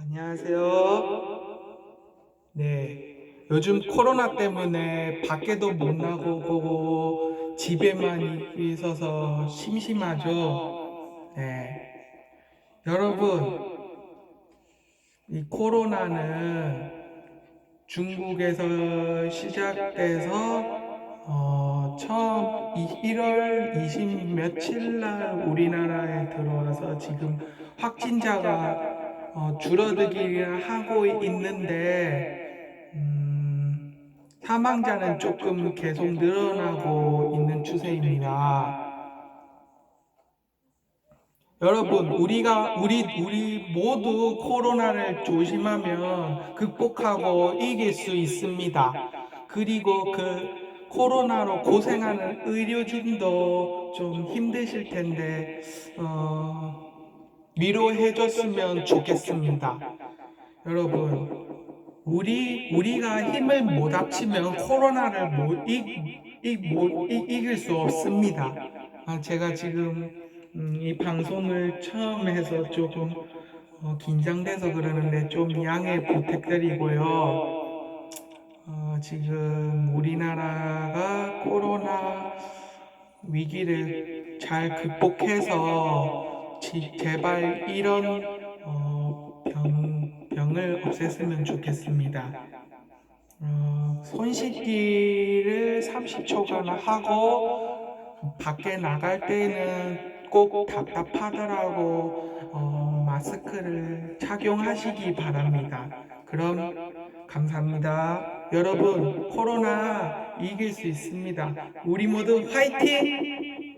안녕하세요. 네. 요즘 코로나 때문에 밖에도 못 나가고 집에만 있어서 심심하죠. 네. 여러분, 이 코로나는 중국에서 시작돼서 어, 처음 1월 20 며칠 날 우리나라에 들어와서 지금 확진자가 어, 줄어들기 하고 있는데 음, 사망자는 조금 계속 늘어나고 있는 추세입니다. 여러분, 우리가 우리 우리 모두 코로나를 조심하면 극복하고 이길 수 있습니다. 그리고 그 코로나로 고생하는 의료진도 좀 힘드실 텐데 어, 위로해줬으면 좋겠습니다. 여러분, 우리 우리가 힘을 못 합치면 코로나를 못, 이, 이, 못 이, 이길 수 없습니다. 아, 제가 지금 음, 이 방송을 처음 해서 조금 어, 긴장돼서 그러는데 좀 양해 부탁드리고요. 어, 지금 우리나라가 코로나 위기를 잘 극복해서 지- 제발 이런 어, 병, 병을 없앴으면 좋겠습니다. 어, 손 씻기를 30초간 하고 밖에 나갈 때는 꼭 답답하더라고 어, 마스크를 착용하시기 바랍니다. 그럼 감사합니다. 여러분 코로나 이길 수 있습니다. 우리 모두 화이팅!